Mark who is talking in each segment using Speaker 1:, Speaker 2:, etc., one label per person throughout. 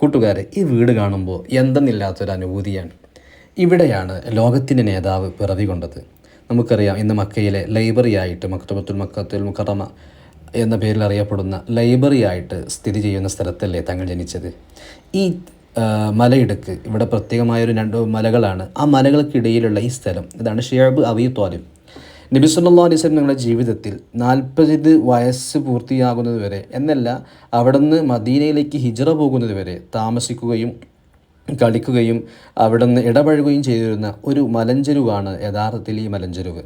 Speaker 1: കൂട്ടുകാരെ ഈ വീട് കാണുമ്പോൾ എന്തെന്നില്ലാത്തൊരു അനുഭൂതിയാണ്. ഇവിടെയാണ് ലോകത്തിന്റെ നേതാവ് പിറവി കൊണ്ടത്. നമുക്കറിയാം ഇന്ന് മക്കയിലെ ലൈബ്രറി ആയിട്ട് മക്തബത്തുൽ മക്കത്തുൽ മുക്കറമ എന്ന പേരിൽ അറിയപ്പെടുന്ന ലൈബ്രറി ആയിട്ട് സ്ഥിതി ചെയ്യുന്ന സ്ഥലത്തല്ലേ തങ്ങൾ ജനിച്ചത്. ഈ മലയിടുക്ക് ഇവിടെ പ്രത്യേകമായൊരു രണ്ട് മലകളാണ്. ആ മലകൾക്കിടയിലുള്ള ഈ സ്ഥലം ഇതാണ് ഷിയാബ് അവി തോലിം നബി സല്ലാ അലൈഹി വസല്ലം ഞങ്ങളുടെ ജീവിതത്തിൽ നാൽപ്പത് വയസ്സ് പൂർത്തിയാകുന്നത് വരെ എന്നല്ല അവിടുന്ന് മദീനയിലേക്ക് ഹിജറ പോകുന്നത് വരെ താമസിക്കുകയും കളിക്കുകയും അവിടുന്ന് ഇടപഴകുകയും ചെയ്തിരുന്ന ഒരു മലഞ്ചെരുവാണ് യഥാർത്ഥത്തിൽ ഈ മലഞ്ചെരുവ്.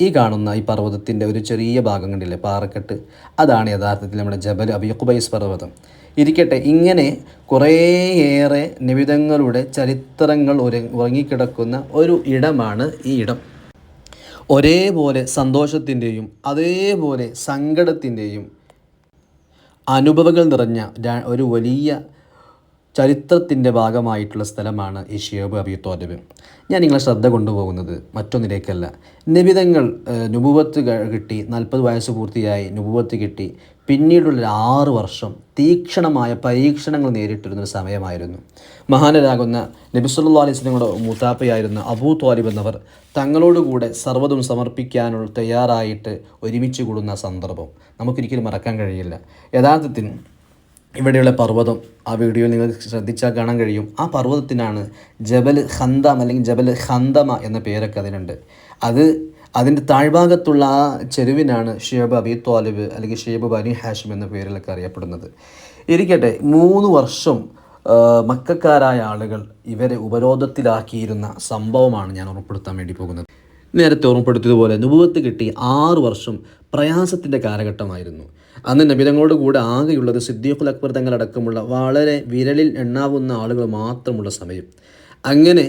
Speaker 1: ഈ കാണുന്ന ഈ പർവതത്തിന്റെ ഒരു ചെറിയ ഭാഗം കണ്ടില്ലേ? പാറക്കെട്ട്. അതാണ് യഥാർത്ഥത്തിൽ നമ്മുടെ ജബൽ അബിയുബൈസ് പർവതം. ഇരിക്കട്ടെ ഇങ്ങനെ കുറേയേറെ നിമിതങ്ങളുടെ ചരിത്രങ്ങൾ ഉറങ്ങിക്കിടക്കുന്ന ഒരു ഇടമാണ് ഈ ഇടം. ഒരേപോലെ സന്തോഷത്തിന്റെയും അതേപോലെ സങ്കടത്തിന്റെയും അനുഭവങ്ങൾ നിറഞ്ഞ ഒരു വലിയ ചരിത്രത്തിന്റെ ഭാഗമായിട്ടുള്ള സ്ഥലമാണ് ഈ ഷിയോബ് അബി ഞാൻ നിങ്ങളെ ശ്രദ്ധ കൊണ്ടുപോകുന്നത് മറ്റൊന്നിലേക്കല്ല. നിബിതങ്ങൾ നുപുവത്ത് കിട്ടി നാൽപ്പത് വയസ്സ് പൂർത്തിയായി നുപുവത്ത് കിട്ടി പിന്നീടുള്ള ആറു വർഷം തീക്ഷണമായ പരീക്ഷണങ്ങൾ നേരിട്ടിരുന്നൊരു സമയമായിരുന്നു. മഹാനരാകുന്ന നബിസുല്ലാ അലൈഹി സ്വലങ്ങളുടെ മൂത്താപ്പയായിരുന്ന അബൂ ത്വാലിബ് എന്നവർ തങ്ങളോടുകൂടെ സർവതും സമർപ്പിക്കാനുള്ള തയ്യാറായിട്ട് ഒരുമിച്ച് കൂടുന്ന സന്ദർഭം. നമുക്കൊരിക്കലും മറക്കാൻ കഴിയില്ല. യഥാർത്ഥത്തിൽ ഇവിടെയുള്ള പർവതം ആ വീഡിയോയിൽ നിങ്ങൾ ശ്രദ്ധിച്ചാൽ കാണാൻ കഴിയും. ആ പർവതത്തിനാണ് ജബൽ ഹന്തം അല്ലെങ്കിൽ ജബൽ ഖന്തമ എന്ന പേരൊക്കെ അതിനുണ്ട് അത് അതിന്റെ താഴ്ഭാഗത്തുള്ള ആ ചെരുവിനാണ് ഷിയബ് അബി ത്വാലിബ് അല്ലെങ്കിൽ ഷിയബ് ബനി ഹാഷിം എന്ന പേരിലൊക്കെ അറിയപ്പെടുന്നത്. ഇരിക്കട്ടെ മൂന്ന് വർഷം മക്കാരായ ആളുകൾ ഇവരെ ഉപരോധത്തിലാക്കിയിരുന്ന സംഭവമാണ് ഞാൻ ഉറപ്പെടുത്താൻ വേണ്ടി പോകുന്നത്. നേരത്തെ ഓർമ്മപ്പെടുത്തിയതുപോലെ നുപുവത്ത് കിട്ടി ആറ് വർഷം പ്രയാസത്തിന്റെ കാലഘട്ടമായിരുന്നു. അന്ന് നബിതങ്ങളോട് കൂടെ ആകെയുള്ളത് സിദ്ദീഖുൽ അക്ബർ തങ്ങളടക്കമുള്ള വളരെ വിരലിൽ എണ്ണാവുന്ന ആളുകൾ മാത്രമുള്ള സമയം. അങ്ങനെ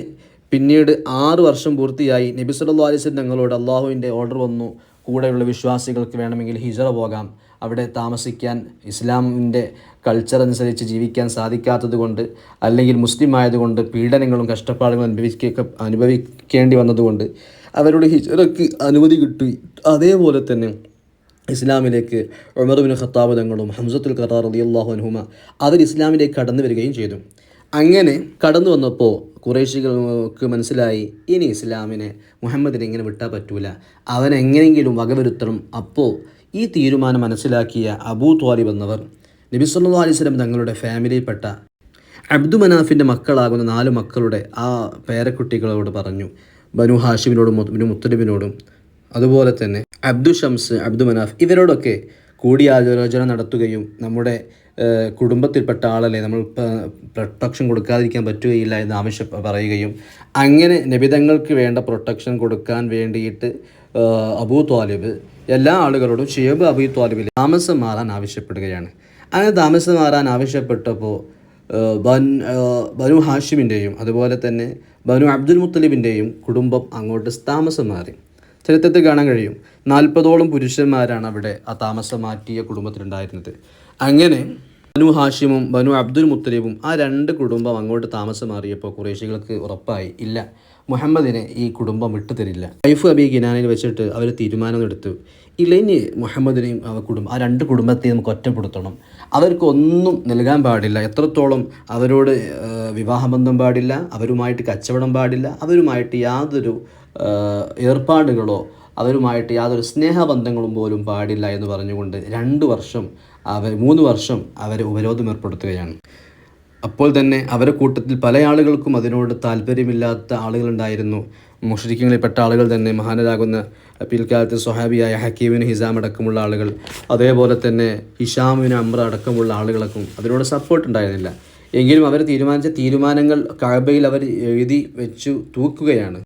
Speaker 1: പിന്നീട് ആറ് വർഷം പൂർത്തിയായി നബി സല്ലല്ലാഹു അലൈഹി തങ്ങളോട് അള്ളാഹുവിന്റെ ഓർഡർ വന്നു. കൂടെയുള്ള വിശ്വാസികൾക്ക് വേണമെങ്കിൽ ഹിജറ പോകാം. അവിടെ താമസിക്കാൻ ഇസ്ലാമിന്റെ കൾച്ചർ അനുസരിച്ച് ജീവിക്കാൻ സാധിക്കാത്തത് കൊണ്ട് അല്ലെങ്കിൽ മുസ്ലിം ആയതുകൊണ്ട് പീഡനങ്ങളും കഷ്ടപ്പാടുകളും അനുഭവിക്ക അനുഭവിക്കേണ്ടി വന്നതുകൊണ്ട് അവരുടെ ഹിജറയ്ക്ക് അനുമതി കിട്ടി. അതേപോലെ തന്നെ ഇസ്ലാമിലേക്ക് ഉമർ ബിൻ ഖത്താബ് തങ്ങളും ഹംസത്തുൽ ഖത്താർ റളിയല്ലാഹു അനുഹുമ അവർ ഇസ്ലാമിലേക്ക് കടന്നു വരികയും ചെയ്തു. അങ്ങനെ കടന്നു വന്നപ്പോൾ കുറേശികൾക്ക് മനസ്സിലായി ഇനി ഇസ്ലാമിനെ മുഹമ്മദിനെ ഇങ്ങനെ വിട്ടാൽ പറ്റൂല. അവൻ എങ്ങനെയെങ്കിലും വകവരുത്തണം. അപ്പോൾ ഈ തീരുമാനം മനസ്സിലാക്കിയ അബൂ ത്വാലിബ് എന്നവർ നബി അലിസ്ലം തങ്ങളുടെ ഫാമിലിയിൽപ്പെട്ട അബ്ദു മനാഫിന്റെ മക്കളാകുന്ന നാല് മക്കളുടെ ആ പേരക്കുട്ടികളോട് പറഞ്ഞു. ബനു ഹാഷിമിനോടും ബനു മുത്തലിബിനോടും. അതുപോലെ തന്നെ അബ്ദു ഷംസ് അബ്ദു മനാഫ് ഇവരോടൊക്കെ കൂടിയാലോചന നടത്തുകയും നമ്മുടെ കുടുംബത്തിൽപ്പെട്ട ആളല്ലേ നമ്മൾ പ്രൊട്ടക്ഷൻ കൊടുക്കാതിരിക്കാൻ പറ്റുകയില്ല എന്ന് ആവശ്യ പറയുകയും അങ്ങനെ നബിതങ്ങൾക്ക് വേണ്ട പ്രൊട്ടക്ഷൻ കൊടുക്കാൻ വേണ്ടിയിട്ട് അബൂ ത്വാലിബ് എല്ലാ ആളുകളോടും ഷിയബ് അബൂ ത്വാലിബിൽ താമസം മാറാൻ ആവശ്യപ്പെടുകയാണ്. അങ്ങനെ താമസം മാറാൻ ആവശ്യപ്പെട്ടപ്പോൾ ബൻ ബനു ഹാഷിമിന്റെയും അതുപോലെ തന്നെ ബനു അബ്ദുൽ മുത്തലിബിന്റെയും കുടുംബം അങ്ങോട്ട് താമസം മാറി. ചരിത്രത്തിൽ കാണാൻ കഴിയും നാൽപ്പതോളം പുരുഷന്മാരാണ് അവിടെ ആ താമസം മാറ്റിയ കുടുംബത്തിലുണ്ടായിരുന്നത്. അങ്ങനെ ബനു ഹാഷിമും ബനു അബ്ദുൽ മുത്തലിബും ആ രണ്ട് കുടുംബം അങ്ങോട്ട് താമസം മാറിയപ്പോൾ കുറേശികൾക്ക് ഉറപ്പായി ഇല്ല. മുഹമ്മദിനെ ഈ കുടുംബം വിട്ടുതരില്ല വൈഫ് അബി ഗിനാനിൽ വെച്ചിട്ട് അവർ തീരുമാനമെടുത്തു. ഇല്ലെങ്കിൽ മുഹമ്മദിനെയും ആ കുടുംബം ആ രണ്ട് കുടുംബത്തെയും നമുക്ക് ഒറ്റപ്പെടുത്തണം. അവർക്കൊന്നും നൽകാൻ പാടില്ല. എത്രത്തോളം അവരോട് വിവാഹബന്ധം പാടില്ല അവരുമായിട്ട് കച്ചവടം പാടില്ല അവരുമായിട്ട് യാതൊരു ഏർപ്പാടുകളോ അവരുമായിട്ട് യാതൊരു സ്നേഹബന്ധങ്ങളും പോലും പാടില്ല എന്ന് പറഞ്ഞുകൊണ്ട് രണ്ട് വർഷം അവർ മൂന്ന് വർഷം അവരെ ഉപരോധം ഏർപ്പെടുത്തുകയാണ്. അപ്പോൾ തന്നെ അവരെ കൂട്ടത്തിൽ പല ആളുകൾക്കും അതിനോട് താല്പര്യമില്ലാത്ത ആളുകളുണ്ടായിരുന്നു. മുഷരിക്കങ്ങളിൽപ്പെട്ട ആളുകൾ തന്നെ മഹാനരാകുന്ന പിൽക്കാലത്ത് സ്വഹാബിയായ ഹക്കീമിന് ഹിസാം അടക്കമുള്ള ആളുകൾ അതേപോലെ തന്നെ ഹിഷാമിന് അമ്ര അടക്കമുള്ള ആളുകൾക്കും അതിനോട് സപ്പോർട്ട് ഉണ്ടായിരുന്നില്ല. എങ്കിലും അവർ തീരുമാനിച്ച തീരുമാനങ്ങൾ കഴബയിൽ അവർ എഴുതി വെച്ചു തൂക്കുകയാണ്.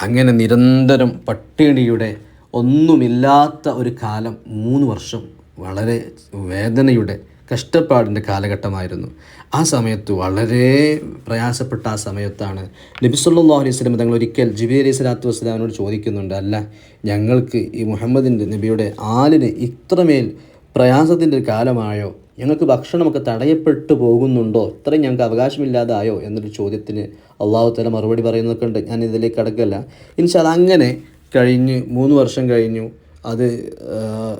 Speaker 1: അങ്ങനെ നിരന്തരം പട്ടിണിയുടെ ഒന്നുമില്ലാത്ത ഒരു കാലം മൂന്ന് വർഷം വളരെ വേദനയുടെ കഷ്ടപ്പാടിന്റെ കാലഘട്ടമായിരുന്നു. ആ സമയത്ത് വളരെ പ്രയാസപ്പെട്ട ആ സമയത്താണ് നബി സല്ലല്ലാഹു അലൈഹി സ്വലം തങ്ങൾ ഒരിക്കൽ ജിബി അലൈഹി സ്വലാത്തു വസ്സലാമിനോട് ചോദിക്കുന്നുണ്ട് അല്ല ഞങ്ങൾക്ക് ഈ മുഹമ്മദിന്റെ നബിയുടെ ആലിന് ഇത്രമേൽ പ്രയാസത്തിന്റെ കാലമായോ? ഞങ്ങൾക്ക് ഭക്ഷണമൊക്കെ തടയപ്പെട്ടു പോകുന്നുണ്ടോ? ഇത്രയും ഞങ്ങൾക്ക് അവകാശമില്ലാതായോ? എന്നൊരു ചോദ്യത്തിന് അള്ളാഹു തല മറുപടി പറയുന്നതൊക്കെ ഉണ്ട്. ഞാൻ ഇതിലേക്ക് കടക്കല്ല ഇൻഷാ അങ്ങനെ കഴിഞ്ഞ് മൂന്ന് വർഷം കഴിഞ്ഞു. അത്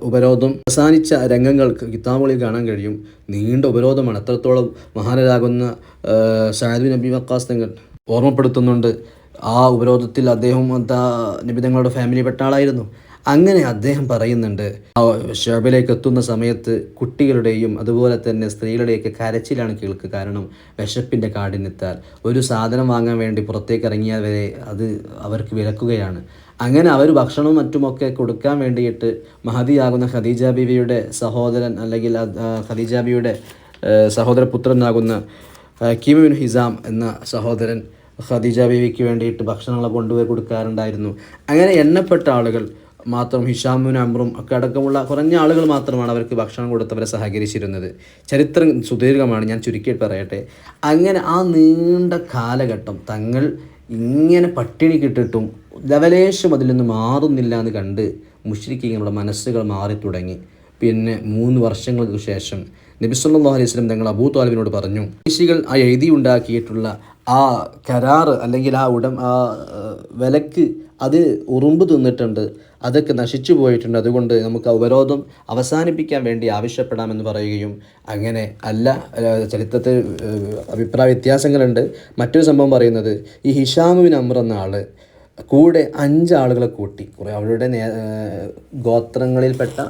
Speaker 1: ഉപരോധം അവസാനിച്ച രംഗങ്ങൾക്ക് കിതാബുകളിൽ കാണാൻ കഴിയും. നീണ്ട ഉപരോധമാണ്. എത്രത്തോളം മഹാനരാകുന്ന ഷാദ് നബി വക്കാസ് തങ്ങൾ ഓർമ്മപ്പെടുത്തുന്നുണ്ട്. ആ ഉപരോധത്തിൽ അദ്ദേഹം എന്താ നിബിതങ്ങളുടെ ഫാമിലി പെട്ടാളായിരുന്നു അങ്ങനെ അദ്ദേഹം പറയുന്നുണ്ട് ഷോബിലേക്ക് എത്തുന്ന സമയത്ത് കുട്ടികളുടെയും അതുപോലെ തന്നെ സ്ത്രീകളുടെയൊക്കെ കരച്ചിലാണ് കേൾക്കുക കാരണം വിശപ്പിന്റെ കാടിനെത്താൽ ഒരു സാധനം വാങ്ങാൻ വേണ്ടി പുറത്തേക്ക് ഇറങ്ങിയാൽ വരെ അത് അവർക്ക് വിലക്കുകയാണ്. അങ്ങനെ അവർ ഭക്ഷണവും മറ്റുമൊക്കെ കൊടുക്കാൻ വേണ്ടിയിട്ട് മഹതിയാകുന്ന ഖദീജ ബീവിയുടെ സഹോദരൻ അല്ലെങ്കിൽ ഖദീജ ബീവിയുടെ സഹോദരപുത്രനാകുന്ന കിമിൻ ഹിസാം എന്ന സഹോദരൻ ഖദീജ ബീവിക്ക് വേണ്ടിയിട്ട് ഭക്ഷണങ്ങൾ കൊണ്ടുപോയി കൊടുക്കാറുണ്ടായിരുന്നു. അങ്ങനെ എണ്ണപ്പെട്ട ആളുകൾ മാത്രം ഹിഷാമുൻ അമ്രും ഒക്കെ അടക്കമുള്ള കുറഞ്ഞ ആളുകൾ മാത്രമാണ് അവർക്ക് ഭക്ഷണം കൊടുത്തവരെ സഹകരിച്ചിരുന്നത്. ചരിത്രം സുദീർഘമാണ് ഞാൻ ചുരുക്കി പറയട്ടെ. അങ്ങനെ ആ നീണ്ട കാലഘട്ടം തങ്ങൾ ഇങ്ങനെ പട്ടിണി കിട്ടിട്ടും ലവലേശം അതിൽ നിന്ന് മാറുന്നില്ല എന്ന് കണ്ട് മുഷ്രിഖീങ്ങളുടെ മനസ്സുകൾ മാറി തുടങ്ങി. പിന്നെ മൂന്ന് വർഷങ്ങൾക്ക് ശേഷം നബിസ്വല്ലാ അലൈഹി സ്വലം തങ്ങൾ അബൂ താലിബിനോട് പറഞ്ഞു ഋഷികൾ ആ എഴുതി ഉണ്ടാക്കിയിട്ടുള്ള ആ കരാറ് അല്ലെങ്കിൽ ആ ഉടം ആ വിലക്ക് അത് ഉറുമ്പ് തിന്നിട്ടുണ്ട്. അതൊക്കെ നശിച്ചു പോയിട്ടുണ്ട്. അതുകൊണ്ട് നമുക്ക് ഉപരോധം അവസാനിപ്പിക്കാൻ വേണ്ടി ആവശ്യപ്പെടാമെന്ന് പറയുകയും അങ്ങനെ അല്ല ചരിത്രത്തിൽ അഭിപ്രായ വ്യത്യാസങ്ങളുണ്ട്. മറ്റൊരു സംഭവം പറയുന്നത് ഈ ഹിഷാമുവിൻ അമ്ര എന്ന ആൾ കൂടെ അഞ്ചാളുകളെ കൂട്ടി. കുറേ അവരുടെ നേ ഗോത്രങ്ങളിൽപ്പെട്ട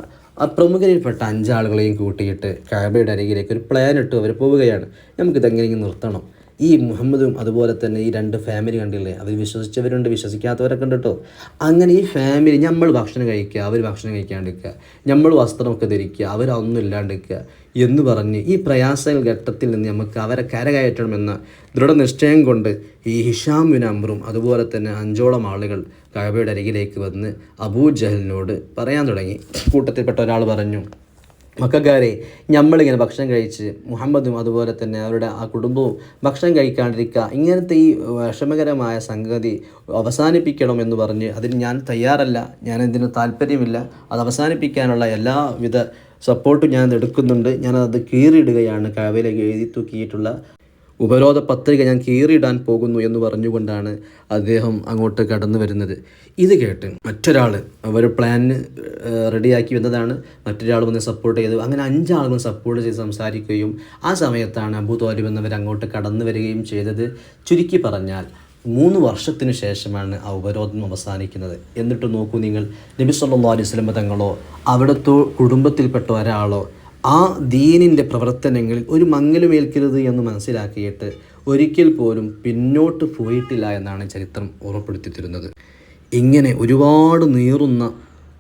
Speaker 1: പ്രമുഖരിൽപ്പെട്ട അഞ്ചാളുകളെയും കൂട്ടിയിട്ട് കാബയുടെ അരികിലേക്ക് ഒരു പ്ലാൻ ഇട്ട്. അവർ പോവുകയാണ്. നമുക്കിതെങ്ങനെയെങ്കിലും നിർത്തണം? ഈ മുഹമ്മദും അതുപോലെ തന്നെ ഈ രണ്ട് ഫാമിലി കണ്ടില്ലേ? അവർ വിശ്വസിച്ചവരുണ്ട് വിശ്വസിക്കാത്തവരൊക്കെ ഉണ്ട് കേട്ടോ അങ്ങനെ ഈ ഫാമിലി നമ്മൾ ഭക്ഷണം കഴിക്കുക അവർ ഭക്ഷണം കഴിക്കാണ്ടിരിക്കുക. നമ്മൾ വസ്ത്രമൊക്കെ ധരിക്കുക അവരൊന്നും ഇല്ലാണ്ടിരിക്കുക എന്ന് പറഞ്ഞ് ഈ പ്രയാസ ഘട്ടത്തിൽ നിന്ന് നമുക്ക് അവരെ കരകയറ്റണമെന്ന ദൃഢനിശ്ചയം കൊണ്ട് ഈ ഹിഷാം ബിൻ അതുപോലെ തന്നെ അഞ്ചോളം ആളുകൾ കഴബയുടെ അരികിലേക്ക് വന്ന് അബൂ ജഹലിനോട് പറയാൻ തുടങ്ങി. കൂട്ടത്തിൽപ്പെട്ട ഒരാൾ പറഞ്ഞു മക്കാരെ നമ്മളിങ്ങനെ ഭക്ഷണം കഴിച്ച് മുഹമ്മദും അതുപോലെ തന്നെ അവരുടെ ആ കുടുംബവും ഭക്ഷണം കഴിക്കാണ്ടിരിക്കുക ഇങ്ങനത്തെ ഈ വിഷമകരമായ സംഗതി അവസാനിപ്പിക്കണം എന്ന് പറഞ്ഞ് അതിന് ഞാൻ തയ്യാറല്ല ഞാൻ ഇതിന് താല്പര്യമില്ല. അത് അവസാനിപ്പിക്കാനുള്ള എല്ലാവിധ സപ്പോർട്ടും ഞാൻ എടുക്കുന്നുണ്ട്. ഞാനത് കീറിയിടുകയാണ് കാവയിലേക്ക് എഴുതി തൂക്കിയിട്ടുള്ള ഉപരോധ പത്രിക ഞാൻ കീറിയിടാൻ പോകുന്നു എന്ന് പറഞ്ഞുകൊണ്ടാണ് അദ്ദേഹം അങ്ങോട്ട് കടന്നു വരുന്നത്. ഇത് കേട്ട് മറ്റൊരാൾ അവർ പ്ലാന് റെഡിയാക്കി വന്നതാണ്. മറ്റൊരാൾ വന്ന് സപ്പോർട്ട് ചെയ്തു. അങ്ങനെ അഞ്ചാളുകൾ സപ്പോർട്ട് ചെയ്ത് സംസാരിക്കുകയും ആ സമയത്താണ് അബു തോലിബ് എന്നവർ അങ്ങോട്ട് കടന്നു വരികയും ചെയ്തത്. ചുരുക്കി പറഞ്ഞാൽ മൂന്ന് വർഷത്തിന് ശേഷമാണ് ആ ഉപരോധം അവസാനിക്കുന്നത്. എന്നിട്ട് നോക്കൂ നിങ്ങൾ നബി സല്ലാ അലൈഹി തങ്ങളോ അവിടുത്തെ കുടുംബത്തിൽപ്പെട്ട ഒരാളോ ആ ദീനിന്റെ പ്രവർത്തനങ്ങളിൽ ഒരു മങ്ങലുമേൽക്കരുത് എന്ന് മനസ്സിലാക്കിയിട്ട് ഒരിക്കൽ പോലും പിന്നോട്ട് പോയിട്ടില്ല എന്നാണ് ചരിത്രം ഓർമ്മപ്പെടുത്തി തരുന്നത് ഇങ്ങനെ ഒരുപാട് നീറുന്ന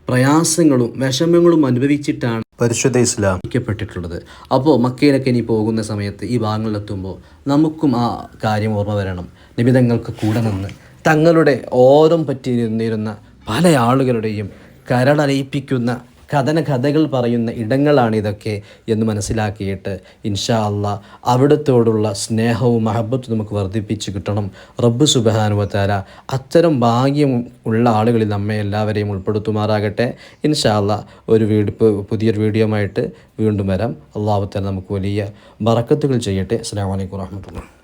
Speaker 1: പ്രയാസങ്ങളും വിഷമങ്ങളും അനുഭവിച്ചിട്ടാണ് പരിശുദ്ധ ഇസ്ലാം പ്പെട്ടിട്ടുള്ളത് അപ്പോൾ മക്കയിലൊക്കെ ഇനി പോകുന്ന സമയത്ത് ഈ ഭാഗങ്ങളിലെത്തുമ്പോൾ നമുക്കും ആ കാര്യം ഓർമ്മ വരണം. നിബിതങ്ങൾക്ക് കൂടെ നിന്ന് തങ്ങളുടെ ഓരം പറ്റി നിന്നിരുന്ന പല ആളുകളുടെയും കരളലയിപ്പിക്കുന്ന കഥന കഥകൾ പറയുന്ന ഇടങ്ങളാണ് ഇതൊക്കെ എന്ന് മനസ്സിലാക്കിയിട്ട് ഇൻഷാ അല്ല അവിടത്തോടുള്ള സ്നേഹവും മഹബത്തും നമുക്ക് വർദ്ധിപ്പിച്ച് കിട്ടണം. റബ്ബ് സുബാനുവത്താര അത്തരം ഭാഗ്യം ഉള്ള ആളുകളിൽ നമ്മെ എല്ലാവരെയും ഉൾപ്പെടുത്തുമാറാകട്ടെ. ഇൻഷാ അള്ളാ ഒരു വീട് പുതിയൊരു വീഡിയോ ആയിട്ട് വീണ്ടും വരാം. അള്ളാഹുത്താല നമുക്ക് വലിയ ബറക്കത്തുകൾ ചെയ്യട്ടെ. അസ്സാം വലൈക്കും വാഹമത്തുള്ള